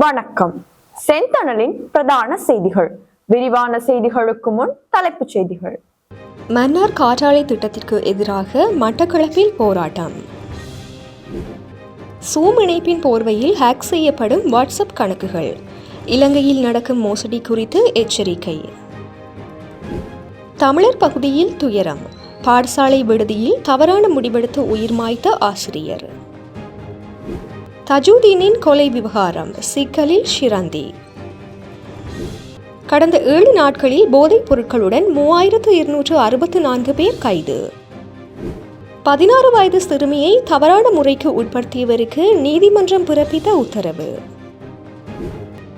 வணக்கம். செந்தணலின் பிரதான செய்திகள். விரிவான செய்திகளுக்கு முன் தலைப்புச் செய்திகள். மன்னார் காற்றாலை திட்டத்திற்கு எதிராக மட்டக்களப்பில் போராட்டம். சூம் இணைப்பின் போர்வையில் ஹேக் செய்யப்படும் வாட்ஸ்அப் கணக்குகள். இலங்கையில் நடக்கும் மோசடி குறித்து எச்சரிக்கை. தமிழர் பகுதியில் துயரம். பாடசாலை விடுதியில் தவறான முடிவெடுத்து உயிர் மாய்த்த ஆசிரியர். தஜூதீனின் கொலை விவகாரம் சிக்கலில் ஷிரந்தி. கடந்த ஏழு நாட்களில் போதைப் பொருட்களுடன் மூவாயிரத்து இருநூற்று அறுபத்து நான்கு பேர் கைது. பதினாறு வயது சிறுமியை தவறான முறைக்கு உட்படுத்தியவருக்கு நீதிமன்றம் பிறப்பித்த உத்தரவு.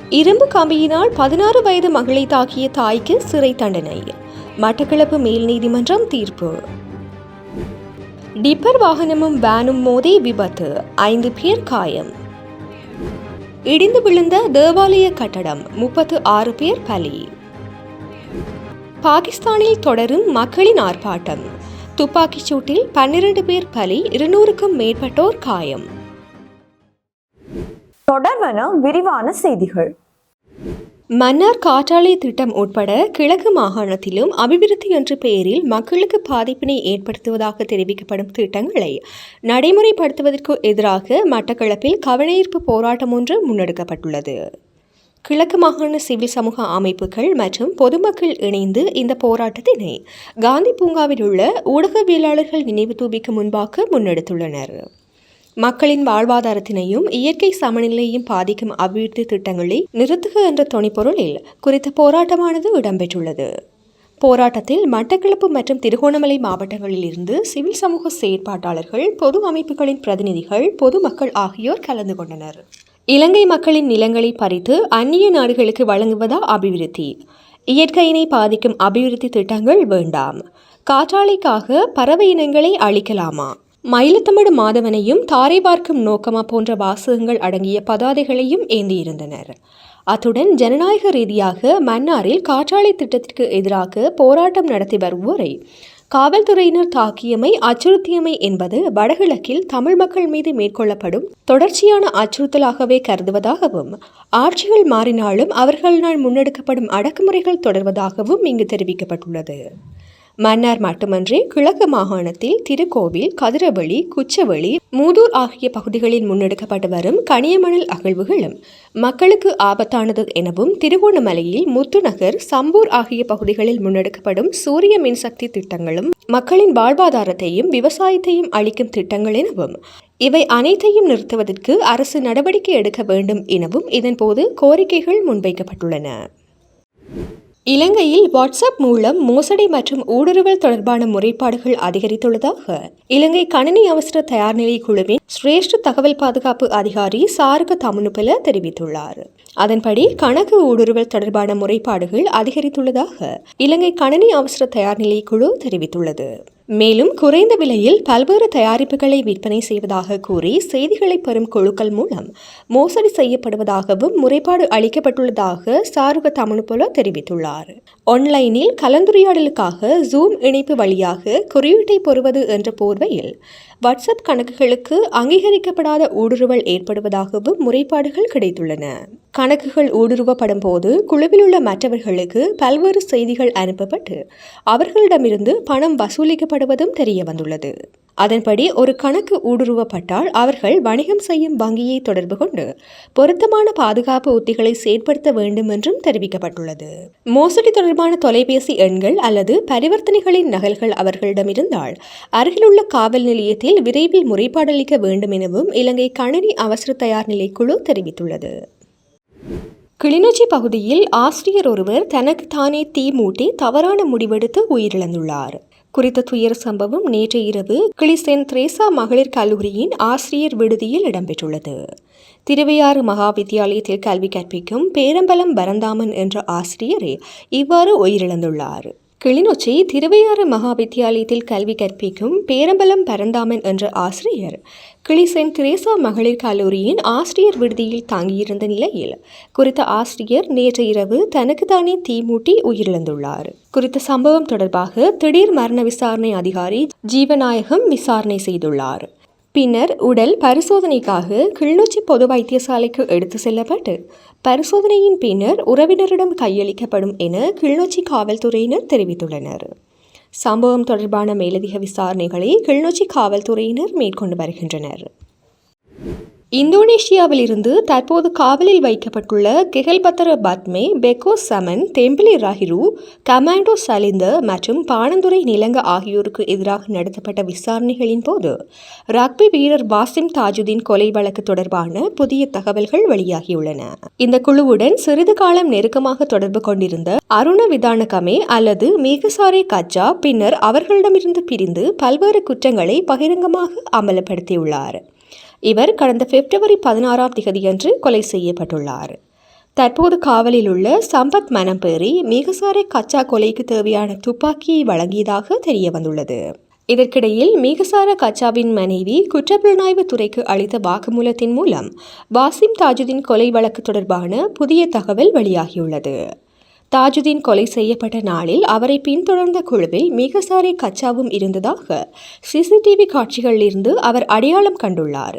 இரும்பு கம்பியினால் பதினாறு வயது மகளை தாக்கிய தாய்க்கு சிறை தண்டனை. மட்டக்களப்பு மேல் நீதிமன்றம் தீர்ப்பு. டிப்பர் வாகனமும் வேனும் மோதி விபத்து. ஐந்து பேர் காயம். இடிந்து விழுந்த தேவாலய கட்டடம். முப்பத்து ஆறு பேர் பலி. பாகிஸ்தானில் தொடரும் மக்களின் ஆர்ப்பாட்டம். துப்பாக்கிச் சூட்டில் பன்னிரண்டு பேர் பலி இருநூறுக்கும் மேற்பட்டோர் காயம். தொடர்வன விரிவான செய்திகள். மன்னார் காற்றாலை திட்டம் உட்பட கிழக்கு மாகாணத்திலும் அபிவிருத்தி என்ற பெயரில் மக்களுக்கு பாதிப்பினை ஏற்படுத்துவதாக தெரிவிக்கப்படும் திட்டங்களை நடைமுறைப்படுத்துவதற்கு எதிராக மட்டக்களப்பில் கவனஈர்ப்பு போராட்டம் ஒன்று முன்னெடுக்கப்பட்டுள்ளது. கிழக்கு மாகாண சிவில் சமூக அமைப்புகள் மற்றும் பொதுமக்கள் இணைந்து இந்த போராட்டத்தினை காந்தி பூங்காவில் உள்ள ஊடகவியலாளர்கள் நினைவு தூபிக்கு முன்பாக முன்னெடுத்துள்ளனர். மக்களின் வாழ்வாதாரத்தினையும் இயற்கை சமநிலையையும் பாதிக்கும் அபிவிருத்தி திட்டங்களை நிறுத்துக என்ற துணைப்பொருளில் குறித்த போராட்டமானது இடம்பெற்றுள்ளது. போராட்டத்தில் மட்டக்களப்பு மற்றும் திருகோணமலை மாவட்டங்களில் இருந்து சிவில் சமூக செயற்பாட்டாளர்கள் பொது அமைப்புகளின் பிரதிநிதிகள் பொதுமக்கள் ஆகியோர் கலந்து கொண்டனர். இலங்கை மக்களின் நிலங்களை பறித்து அந்நிய நாடுகளுக்கு வழங்குவதா அபிவிருத்தி? இயற்கையினை பாதிக்கும் அபிவிருத்தி திட்டங்கள் வேண்டாம். காற்றாலைக்காக பறவை இனங்களை அழிக்கலாமா? மயிலத்தமிழ் மாதவனையும் தாரை பார்க்கும் நோக்கமா போன்ற வாசகங்கள் அடங்கிய பதாதைகளையும் ஏந்தியிருந்தனர். அத்துடன் ஜனநாயக ரீதியாக மன்னாரில் காற்றாலை திட்டத்திற்கு எதிராக போராட்டம் நடத்தி வருவோரை காவல்துறையினர் தாக்கியமை அச்சுறுத்தியமை என்பது வடகிழக்கில் தமிழ் மக்கள் மீது மேற்கொள்ளப்படும் தொடர்ச்சியான அச்சுறுத்தலாகவே கருதுவதாகவும் ஆட்சிகள் மாறினாலும் அவர்களினால் முன்னெடுக்கப்படும் அடக்குமுறைகள் தொடர்வதாகவும் இங்கு தெரிவிக்கப்பட்டுள்ளது. மன்னார் மட்டுமன்றி கிழக்கு மாகாணத்தில் திருக்கோவில் கதிரவெளி குச்சவெளி மூதூர் ஆகிய பகுதிகளில் முன்னெடுக்கப்பட்டு வரும் கனியமணல் அகழ்வுகளும் மக்களுக்கு ஆபத்தானது எனவும் திருகோணமலையில் முத்துநகர் சம்பூர் ஆகிய பகுதிகளில் முன்னெடுக்கப்படும் சூரிய மின்சக்தி திட்டங்களும் மக்களின் வாழ்வாதாரத்தையும் விவசாயத்தையும் அளிக்கும் திட்டங்கள் எனவும் இவை அனைத்தையும் நிறுத்துவதற்கு அரசு நடவடிக்கை எடுக்க வேண்டும் எனவும் இதன்போது கோரிக்கைகள் முன்வைக்கப்பட்டுள்ளன. இலங்கையில் வாட்ஸ்அப் மூலம் மோசடி மற்றும் ஊடுருவல் தொடர்பான முறைப்பாடுகள் அதிகரித்துள்ளதாக இலங்கை கணினி அவசர தயார் நிலை குழுவின் சிரேஷ்ட தகவல் பாதுகாப்பு அதிகாரி சாருக தமனுபல தெரிவித்துள்ளார். அதன்படி கணக்கு ஊடுருவல் தொடர்பான முறைப்பாடுகள் அதிகரித்துள்ளதாக இலங்கை கணினி அவசர தயார் நிலை குழு தெரிவித்துள்ளது. மேலும் குறைந்த விலையில் பல்வேறு தயாரிப்புகளை விற்பனை செய்வதாக கூறி செய்திகளை பெறும் குழுக்கள் மூலம் மோசடி செய்யப்படுவதாகவும் முறைப்பாடு அளிக்கப்பட்டுள்ளதாக சாருக தமிழ்போல தெரிவித்துள்ளார். ஆன்லைனில் கலந்துரையாடலுக்காக ஜூம் இணைப்பு வழியாக குறியீட்டை பெறுவது என்ற போர்வையில் வாட்ஸ்அப் கணக்குகளுக்கு அங்கீகரிக்கப்படாத ஊடுருவல் ஏற்படுவதாகவும் முறைப்பாடுகள் கிடைத்துள்ளன. கணக்குகள் ஊடுருவப்படும் போது குழுவில் உள்ள மற்றவர்களுக்கு பல்வேறு செய்திகள் அனுப்பப்பட்டு அவர்களிடமிருந்து பணம் வசூலிக்கப்படுவதும் தெரிய வந்துள்ளது. அதன்படி ஒரு கணக்கு ஊடுருவப்பட்டால் அவர்கள் வணிகம் செய்யும் வங்கியை தொடர்பு கொண்டு பொருத்தமான பாதுகாப்பு உத்திகளை செயற்படுத்த வேண்டும் என்றும் தெரிவிக்கப்பட்டுள்ளது. மோசடி தொடர்பான தொலைபேசி எண்கள் அல்லது பரிவர்த்தனைகளின் நகல்கள் அவர்களிடம் இருந்தால் அருகிலுள்ள காவல் நிலையத்தில் விரைவில் முறைப்பாடளிக்க வேண்டும் எனவும் இலங்கை கணினி அவசர தயார் நிலை குழு தெரிவித்துள்ளது. கிளிநொச்சி பகுதியில் ஆசிரியர் ஒருவர் தனக்கு தானே தீ மூட்டி தவறான முடிவெடுத்து உயிரிழந்துள்ளார். குறித்த துயர சம்பவம் நேற்று இரவு கிளிசென் திரேசா மகளிர் கல்லூரியின் ஆசிரியர் விடுதியில் இடம்பெற்றுள்ளது. திருவையாறு மகா வித்தியாலயத்தில் கல்வி கற்பிக்கும் பேரம்பலம் பரந்தாமன் என்ற ஆசிரியரே இவ்வாறு உயிரிழந்துள்ளார். கிளிநொச்சி திருவையாறு மகாவித்தியாலயத்தில் கல்வி கற்பிக்கும் பேரம்பலம் பரந்தாமன் என்ற ஆசிரியர் கிளிசென் திரேசா மகளிர் கல்லூரியின் ஆசிரியர் விடுதியில் தாங்கியிருந்த நிலையில் குறித்த ஆசிரியர் நேற்று இரவு தனக்குத்தானே தீமூட்டி உயிரிழந்துள்ளார். குறித்த சம்பவம் தொடர்பாக திடீர் மரண விசாரணை அதிகாரி ஜீவநாயகம் விசாரணை செய்துள்ளார். பின்னர் உடல் பரிசோதனைக்காக கிளிநொச்சி பொது வைத்தியசாலைக்கு எடுத்து செல்லப்பட்டு பரிசோதனையின் பின்னர் உறவினரிடம் கையளிக்கப்படும் என கிளிநொச்சி காவல்துறையினர் தெரிவித்துள்ளனர். சம்பவம் தொடர்பான மேலதிக விசாரணைகளை கிளிநொச்சி காவல்துறையினர் மேற்கொண்டு வருகின்றனர். இந்தோனேஷியாவிலிருந்து தற்போது காவலில் வைக்கப்பட்டுள்ள கெஹல்பத்தர பத்மே பெக்கோ சமன் தெம்பிலி ராஹிரு கமாண்டோ சலிந்த மற்றும் பாணந்துரை நிலங்க ஆகியோருக்கு எதிராக நடத்தப்பட்ட விசாரணைகளின் போது ரக்பி வீரர் பாசிம் தாஜுதீன் கொலை வழக்கு தொடர்பான புதிய தகவல்கள் வெளியாகியுள்ளன. இந்த குழுவுடன் சிறிது காலம் நெருக்கமாக தொடர்பு கொண்டிருந்த அருண விதானகமே அல்லது மேகசாரே கஜா பின்னர் அவர்களிடமிருந்து பிரிந்து பல்வேறு குற்றங்களை பகிரங்கமாக அமலப்படுத்தியுள்ளார் இவர் கடந்த பிப்ரவரி பதினாறாம் திகதியன்று கொலை செய்யப்பட்டுள்ளார். தற்போது காவலில் உள்ள சம்பத் மனம்பேரி மிகசாரை கச்சா கொலைக்கு தேவையான துப்பாக்கியை வழங்கியதாக தெரிய வந்துள்ளது இதற்கிடையில் மீகசார கச்சாவின் மனைவி குற்றப்புலனாய்வு துறைக்கு அளித்த வாக்குமூலத்தின் மூலம் வாசிம் தாஜுதீன் கொலை வழக்கு தொடர்பான புதிய தகவல் வெளியாகியுள்ளது. தாஜுதீன் கொலை செய்யப்பட்ட நாளில் அவரை பின்தொடர்ந்த குழுவில் மிகசாரி கச்சாவும் இருந்ததாக சிசிடிவி காட்சிகளிலிருந்து அவர் அடையாளம் கண்டுள்ளார்.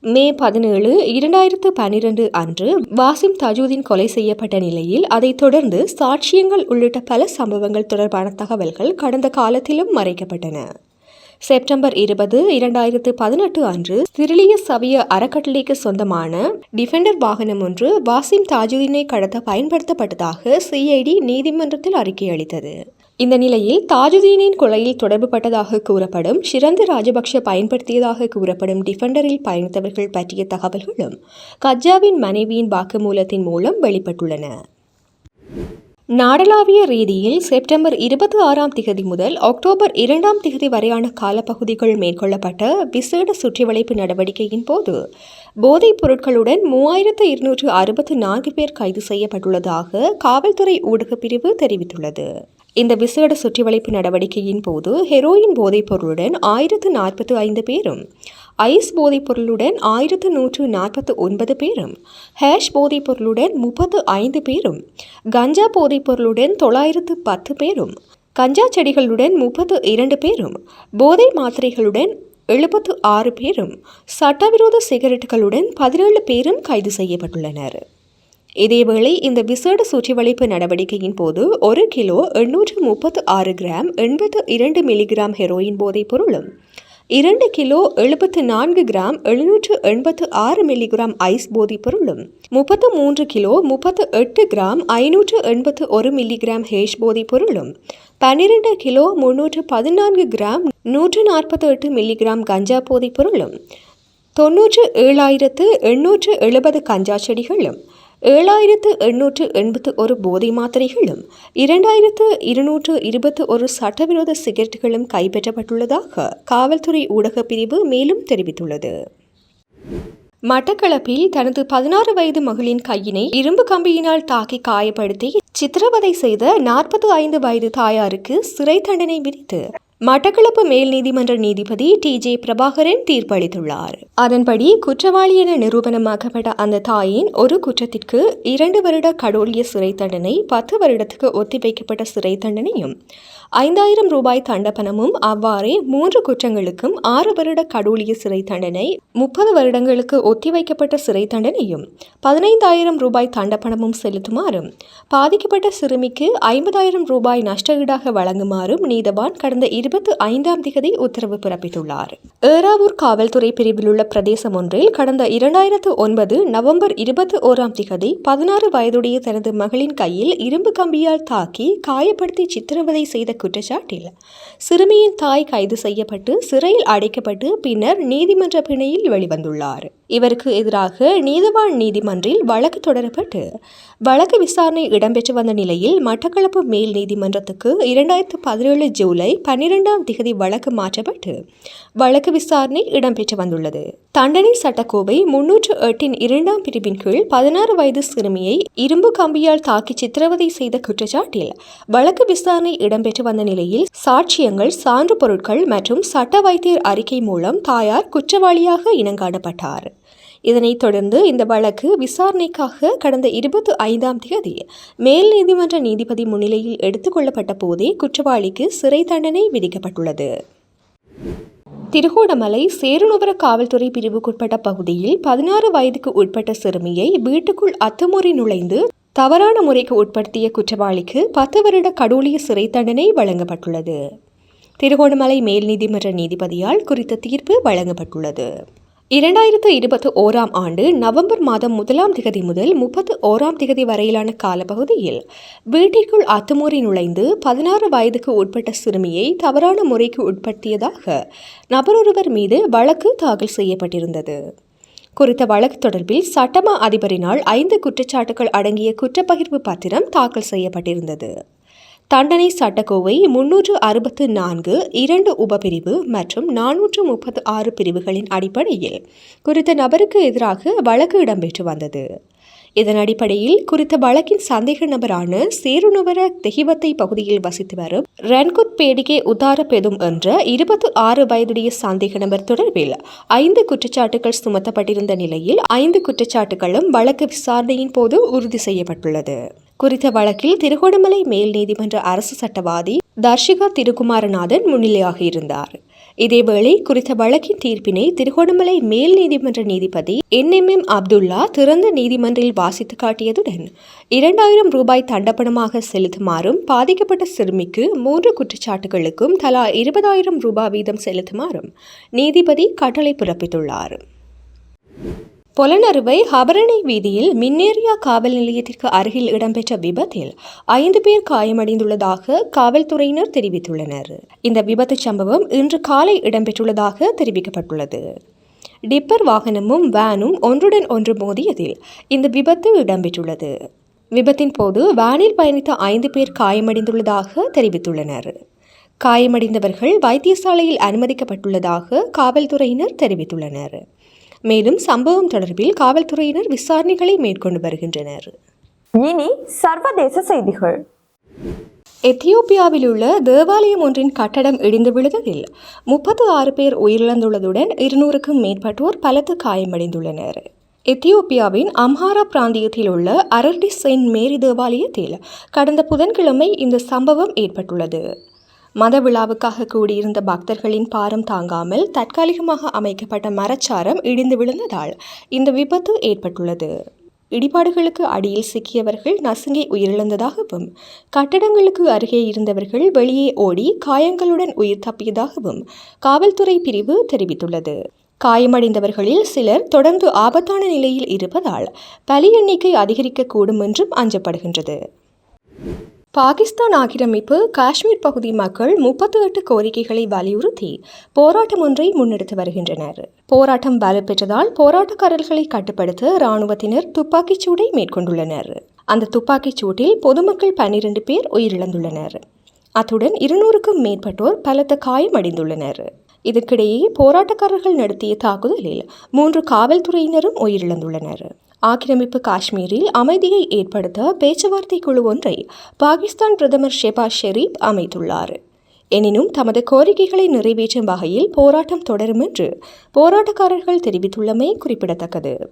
மே பதினேழு இரண்டாயிரத்து பன்னிரண்டு அன்று வாசிம் தஜூதீன் கொலை செய்யப்பட்ட நிலையில் அதைத் தொடர்ந்து சாட்சியங்கள் உள்ளிட்ட பல சம்பவங்கள் தொடர்பான தகவல்கள் கடந்த காலத்திலும் மறைக்கப்பட்டன. செப்டம்பர் இருபது இரண்டாயிரத்து பதினெட்டு அன்று சிறிலிய சவிய அறக்கட்டளைக்கு சொந்தமான டிஃபெண்டர் வாகனம் ஒன்று வாசிம் தாஜுதீனை கடத்த பயன்படுத்தப்பட்டதாக சிஐடி நீதிமன்றத்தில் அறிக்கை அளித்தது. இந்த நிலையில் தாஜுதீனின் கொலையில் தொடர்புபட்டதாக கூறப்படும் சிறந்த ராஜபக்ஷ பயன்படுத்தியதாக கூறப்படும் டிஃபெண்டரில் பயணித்தவர்கள் பற்றிய தகவல்களும் கஜாவின் மனைவியின் வாக்குமூலத்தின் மூலம் வெளிப்பட்டுள்ளன. நாடளாவிய ரீதியில் செப்டம்பர் இருபத்தி ஆறாம் திகதி முதல் அக்டோபர் இரண்டாம் திகதி வரையான காலப்பகுதிகள் மேற்கொள்ளப்பட்ட விசேட சுற்றிவளைப்பு நடவடிக்கையின் போது போதைப் பொருட்களுடன் மூவாயிரத்து இருநூற்று அறுபத்து நான்கு பேர் கைது செய்யப்பட்டுள்ளதாக காவல்துறை ஊடகப் பிரிவு தெரிவித்துள்ளது. இந்த விசேட சுற்றிவளைப்பு நடவடிக்கையின் போது ஹெரோயின் போதைப் பொருளுடன் ஆயிரத்து நாற்பத்து ஐந்து பேரும் ஐஸ் போதைப் பொருளுடன் ஆயிரத்து நூற்று நாற்பத்து ஒன்பது பேரும் ஹேஷ் போதைப் பொருளுடன் முப்பத்து ஐந்து பேரும் கஞ்சா போதைப் பொருளுடன் தொள்ளாயிரத்து பத்து பேரும் கஞ்சா செடிகளுடன் முப்பத்து இரண்டு பேரும் போதை மாத்திரைகளுடன் எழுபத்து ஆறு பேரும் சட்டவிரோத சிகரெட்டுகளுடன் பதினேழு பேரும் கைது செய்யப்பட்டுள்ளனர். இதேவேளை இந்த விசேட சுற்றிவளைப்பு நடவடிக்கையின் போது ஒரு கிலோ எண்ணூற்று முப்பத்து ஆறு கிராம் எண்பத்து இரண்டு மில்லிகிராம் ஹெரோயின் போதைப் பொருளும் இரண்டு கிலோ எழுபத்து நான்கு கிராம் எழுநூற்று எண்பத்து ஆறு மில்லிகிராம் ஐஸ் போதைப் பொருளும் முப்பத்து மூன்று கிலோ முப்பத்து எட்டு கிராம் ஐநூற்று எண்பத்து ஒரு மில்லிகிராம் ஹேஷ் போதைப் பொருளும் பன்னிரண்டு கிலோ முன்னூற்று பதினான்கு கிராம் நூற்று நாற்பத்தி எட்டு மில்லிகிராம் கஞ்சா போதைப் பொருளும் தொன்னூற்று ஏழாயிரத்து எண்ணூற்று எழுபது கஞ்சா செடிகளும் ஏழாயிரத்து எண்ணூற்று எண்பத்து ஒரு போதை மாத்திரைகளும் இரண்டாயிரத்து இருநூற்று இருபத்து ஒரு சட்டவிரோத சிகரெட்டுகளும் கைப்பற்றப்பட்டுள்ளதாக காவல்துறை ஊடகப் பிரிவு மேலும் தெரிவித்துள்ளது. மட்டக்களப்பில் தனது பதினாறு வயது மகளின் கையினை இரும்பு கம்பியினால் தாக்கி காயப்படுத்தி சித்திரவதை செய்த நாற்பத்து ஐந்து வயது தாயாருக்கு சிறை தண்டனை விதித்து மட்டக்களப்பு மேல் நீதிமன்ற நீதிபதி டி ஜே பிரபாகரன் தீர்ப்பளித்துள்ளார். அதன்படி குற்றவாளி என நிரூபணமாக்கப்பட்ட அந்த தாயின் ஒரு குற்றத்திற்கு இரண்டு வருட கடோலிய சிறை தண்டனை பத்து வருடத்துக்கு ஒத்திவைக்கப்பட்ட சிறை தண்டனையும் ஐந்தாயிரம் ரூபாய் தண்டப்பணமும் அவ்வாறே மூன்று குற்றங்களுக்கும் ஆறு வருட கடூழிய சிறை தண்டனை முப்பது வருடங்களுக்கு ஒத்திவைக்கப்பட்ட சிறை தண்டனையும் பதினைந்தாயிரம் ரூபாய் தண்டப்பணமும் செலுத்துமாறும் பாதிக்கப்பட்ட சிறுமிக்கு ஐம்பதாயிரம் ரூபாய் நஷ்டஈடாக வழங்குமாறும் நீதவான் கடந்த இருபத்தி ஐந்தாம் திகதி உத்தரவு பிறப்பித்துள்ளார். ஏறாவூர் காவல்துறை பிரிவில் உள்ள பிரதேசம் ஒன்றில் கடந்த இரண்டாயிரத்து ஒன்பது நவம்பர் இருபத்தி ஓராம் திகதி பதினாறு வயதுடைய தனது மகளின் கையில் இரும்பு கம்பியால் தாக்கி காயப்படுத்தி சித்திரவதை செய்த குற்றச்சாட்டில் சிறுமியின் தாய் கைது செய்யப்பட்டு சிறையில் அடைக்கப்பட்டு பின்னர் நீதிமன்ற பிணையில் வெளிவந்துள்ளார். இவருக்கு எதிராக நீதவான் நீதிமன்றில் வழக்கு தொடரப்பட்டு வழக்கு விசாரணை இடம்பெற்று வந்த நிலையில் மட்டக்களப்பு மேல் நீதிமன்றத்துக்கு இரண்டாயிரத்து பதினேழு ஜூலை பன்னிரெண்டாம் திகதி வழக்கு மாற்றப்பட்டு வழக்கு விசாரணை இடம்பெற்று வந்துள்ளது. தண்டனை சட்டக்கோவை முன்னூற்று எட்டின் இரண்டாம் பிரிவின் கீழ் பதினாறு வயது சிறுமியை இரும்பு கம்பியால் தாக்கி சித்திரவதை செய்த குற்றச்சாட்டில் வழக்கு விசாரணை இடம்பெற்று வந்த நிலையில் சாட்சியங்கள் சான்று பொருட்கள் மற்றும் சட்ட வைத்தியர் அறிக்கை மூலம் தாயார் குற்றவாளியாக இனங்காணப்பட்டார். இதனைத் தொடர்ந்து இந்த வழக்கு விசாரணைக்காக கடந்த இருபத்தி ஐந்தாம் தேதி மேல் நீதிமன்ற நீதிபதி முன்னிலையில் எடுத்துக்கொள்ளப்பட்ட போதே குற்றவாளிக்கு சிறை தண்டனை விதிக்கப்பட்டுள்ளது. திருகோணமலை சேருநுவர காவல்துறை பிரிவுக்குட்பட்ட பகுதியில் பதினாறு வயதுக்கு உட்பட்ட சிறுமியை வீட்டுக்குள் அத்துமுறை நுழைந்து தவறான முறைக்கு உட்படுத்திய குற்றவாளிக்கு பத்து வருட கடூழிய சிறை தண்டனை வழங்கப்பட்டுள்ளது. திருகோணமலை மேல் நீதிமன்ற நீதிபதியால் குறித்த தீர்ப்பு வழங்கப்பட்டுள்ளது. இரண்டாயிரத்து இருபத்தி ஓராம் ஆண்டு நவம்பர் மாதம் முதலாம் திகதி முதல் முப்பத்து ஓராம் திகதி வரையிலான காலப்பகுதியில் வீட்டிற்குள் அத்துமூறி நுழைந்து பதினாறு வயதுக்கு உட்பட்ட சிறுமியை தவறான முறைக்கு உட்படுத்தியதாக நபரொருவர் மீது வழக்கு தாக்கல் செய்யப்பட்டிருந்தது. குறித்த வழக்கு தொடர்பில் சட்டமா அதிபரினால் ஐந்து குற்றச்சாட்டுகள் அடங்கிய குற்றப்பகிர்வு பத்திரம் தாக்கல் செய்யப்பட்டிருந்தது. தண்டனை சட்டக்கோவை முன்னூற்று அறுபத்து நான்கு இரண்டு உபபிரிவு மற்றும் நானூற்று முப்பத்து ஆறு பிரிவுகளின் அடிப்படையில் குறித்த நபருக்கு எதிராக வழக்கு இடம்பெற்று வந்தது. இதன் அடிப்படையில் குறித்த வழக்கின் சந்தேக நபரான சேருநுவர தெஹிவத்தை பகுதியில் வசித்து வரும் ரன்குத் பேடிகே உதார பெதும் என்ற இருபத்தி ஆறு வயதுடைய சந்தேக நபர் தொடர்பில் ஐந்து குற்றச்சாட்டுகள் சுமத்தப்பட்டிருந்த நிலையில் ஐந்து குற்றச்சாட்டுகளும் வழக்கு விசாரணையின் போது உறுதி செய்யப்பட்டுள்ளது. குறித்த வழக்கில் திருகோணமலை மேல் நீதிமன்ற அரசு சட்டவாதி தர்ஷிகா திருகுமாரநாதன் முன்னிலையாக இருந்தார். இதேவேளை குறித்த வழக்கின் தீர்ப்பினை திருகோணமலை மேல் நீதிமன்ற நீதிபதி என் எம் எம் அப்துல்லா திறந்த நீதிமன்றில் வாசித்து காட்டியதுடன் இரண்டாயிரம் ரூபாய் தண்டப்பணமாக செலுத்துமாறும் பாதிக்கப்பட்ட சிறுமிக்கு மூன்று குற்றச்சாட்டுகளுக்கும் தலா இருபதாயிரம் ரூபாய் வீதம் செலுத்துமாறும் நீதிபதி கட்டளை பிறப்பித்துள்ளார். பொலனறுவை ஹபரணை வீதியில் மின்னேரியா காவல் நிலையத்திற்கு அருகில் இடம்பெற்ற விபத்தில் ஐந்து பேர் காயமடைந்துள்ளதாக காவல்துறையினர் தெரிவித்துள்ளனர். இந்த விபத்து சம்பவம் இன்று காலை இடம்பெற்றுள்ளதாக தெரிவிக்கப்பட்டுள்ளது. டிப்பர் வாகனமும் வேனும் ஒன்றுடன் ஒன்று மோதியதில் இந்த விபத்து இடம்பெற்றுள்ளது. விபத்தின் போது வேனில் பயணித்த ஐந்து பேர் காயமடைந்துள்ளதாக தெரிவித்துள்ளனர். காயமடைந்தவர்கள் வைத்தியசாலையில் அனுமதிக்கப்பட்டுள்ளதாக காவல்துறையினர் தெரிவித்துள்ளனர். மேலும் சம்பவம் தொடர்பில் காவல்துறையினர் விசாரணைகளை மேற்கொண்டு வருகின்றனர். இனி சர்வதேச செய்திகள். எத்தியோப்பியாவில் உள்ள தேவாலயம் ஒன்றின் கட்டடம் இடிந்து விழுந்ததில் முப்பத்து ஆறு பேர் உயிரிழந்துள்ளதுடன் இருநூறுக்கும் மேற்பட்டோர் பலத்த காயமடைந்துள்ளனர். எத்தியோப்பியாவின் அம்ஹாரா பிராந்தியத்தில் உள்ள அரர்டி செயின்ட் மேரி தேவாலயத்தில் கடந்த புதன்கிழமை இந்த சம்பவம் ஏற்பட்டுள்ளது. மத விழாவுக்காக கூடியிருந்த பக்தர்களின் பாரம் தாங்காமல் தற்காலிகமாக அமைக்கப்பட்ட மரச்சாரம் இடிந்து விழுந்ததால் இந்த விபத்து ஏற்பட்டுள்ளது. இடிபாடுகளுக்கு அடியில் சிக்கியவர்கள் நசுங்கி உயிரிழந்ததாகவும் கட்டடங்களுக்கு அருகே இருந்தவர்கள் வெளியே ஓடி காயங்களுடன் உயிர் தப்பியதாகவும் காவல்துறை பிரிவு தெரிவித்துள்ளது. காயமடைந்தவர்களில் சிலர் தொடர்ந்து ஆபத்தான நிலையில் இருப்பதால் பலி எண்ணிக்கை அதிகரிக்கக்கூடும் என்றும் அஞ்சப்படுகின்றது. பாகிஸ்தான் ஆக்கிரமிப்பு காஷ்மீர் பகுதி மக்கள் முப்பத்தி எட்டு கோரிக்கைகளை வலியுறுத்தி போராட்டம் ஒன்றை முன்னெடுத்து வருகின்றனர். போராட்டம் வலுப்பெற்றதால் போராட்டக்காரர்களை கட்டுப்படுத்த இராணுவத்தினர் துப்பாக்கிச் சூடை மேற்கொண்டுள்ளனர். அந்த துப்பாக்கிச் சூட்டில் பொதுமக்கள் பன்னிரண்டு பேர் உயிரிழந்துள்ளனர். அத்துடன் இருநூறுக்கும் மேற்பட்டோர் பலத்த காயமடைந்துள்ளனர் இதற்கிடையே போராட்டக்காரர்கள் நடத்திய தாக்குதலில் மூன்று காவல்துறையினரும் உயிரிழந்துள்ளனர். ஆக்கிரமிப்பு காஷ்மீரில் அமைதியை ஏற்படுத்த பேச்சுவார்த்தை குழு ஒன்றை பாகிஸ்தான் பிரதமர் ஷெபாஸ் ஷெரீப் அமைத்துள்ளார். எனினும் தமது கோரிக்கைகளை நிறைவேற்றும் வகையில் போராட்டம் தொடரும் என்று போராட்டக்காரர்கள் தெரிவித்துள்ளமை குறிப்பிடத்தக்கது.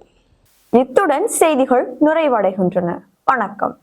இத்துடன் செய்திகள் நிறைவடைகின்றன. வணக்கம்.